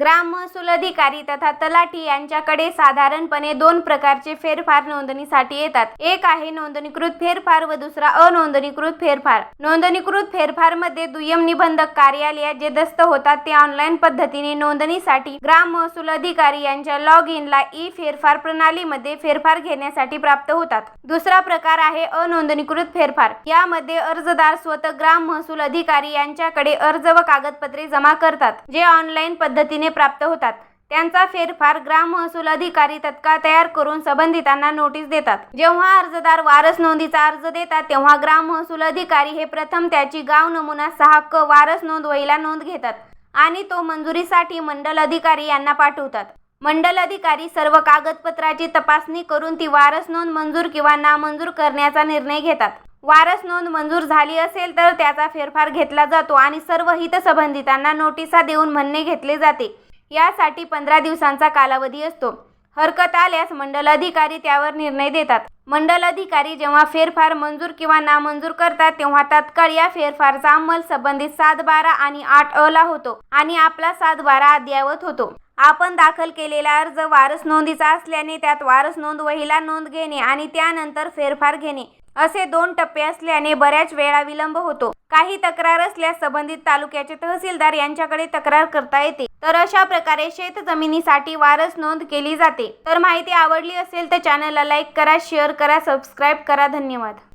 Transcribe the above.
ग्राम महसूल अधिकारी तथा तलाठी यांच्याकडे साधारणपणे दोन प्रकारचे फेरफार नोंदणीसाठी येतात. एक आहे नोंदणीकृत फेरफार व दुसरा अनोंदणीकृत फेरफार. नोंदणीकृत फेरफारमध्ये दुय्यम निबंधक कार्यालयात जे दस्त होतात ते ऑनलाईन पद्धतीने नोंदणीसाठी ग्राम महसूल अधिकारी यांच्या लॉग इनला ई फेरफार प्रणालीमध्ये फेरफार घेण्यासाठी प्राप्त होतात. दुसरा प्रकार आहे अनोंदणीकृत फेरफार. यामध्ये अर्जदार स्वतः ग्राम महसूल अधिकारी यांच्याकडे अर्ज व कागदपत्रे जमा करतात जे ऑनलाईन पद्धतीने प्राप्त होतात. त्यांचा फेरफार ग्राम महसूल अधिकारी तत्काळ तयार करून संबंधितांना नोटीस देतात. जेव्हा अर्जदार वारस नोंदीचा अर्ज देतात तेव्हा ग्राम महसूल अधिकारी हे प्रथम त्याची गाव नमुना सहा क वारस नोंद वहीला नोंद घेतात आणि तो मंजुरीसाठी मंडल अधिकारी यांना पाठवतात. मंडल अधिकारी सर्व कागदपत्राची तपासणी करून ती वारस नोंद मंजूर किंवा नामंजूर करण्याचा निर्णय घेतात. वारस नोंद मंजूर झाली असेल तर त्याचा फेरफार घेतला जातो आणि सर्व हितसंबंधितांना नोटिसा देऊन म्हणणे घेतले जाते. यासाठी पंधरा दिवसांचा कालावधी असतो. हरकत आल्यास मंडल अधिकारी त्यावर निर्णय देतात. मंडल अधिकारी जेव्हा फेरफार मंजूर किंवा नामंजूर करतात तेव्हा तात्काळ या फेरफारचा अंमल संबंधित सात बारा आणि आठ अ ला होतो आणि आपला सात बारा अद्ययावत होतो. आपण दाखल केलेला अर्ज वारस नोंदीचा असल्याने त्यात वारस नोंद वहीला नोंद घेणे आणि त्यानंतर फेरफार घेणे. असे दोन टप्पे असल्याने बऱ्याच वेळा विलंब होतो. काही तक्रार असल्यास संबंधित तालुक्याचे तहसीलदार यांच्याकडे तक्रार करता येते. तर अशा प्रकारे शेत जमिनीसाठी वारस नोंद केली जाते. तर माहिती आवडली असेल तर चॅनलला लाईक करा शेअर करा सबस्क्राईब करा. धन्यवाद.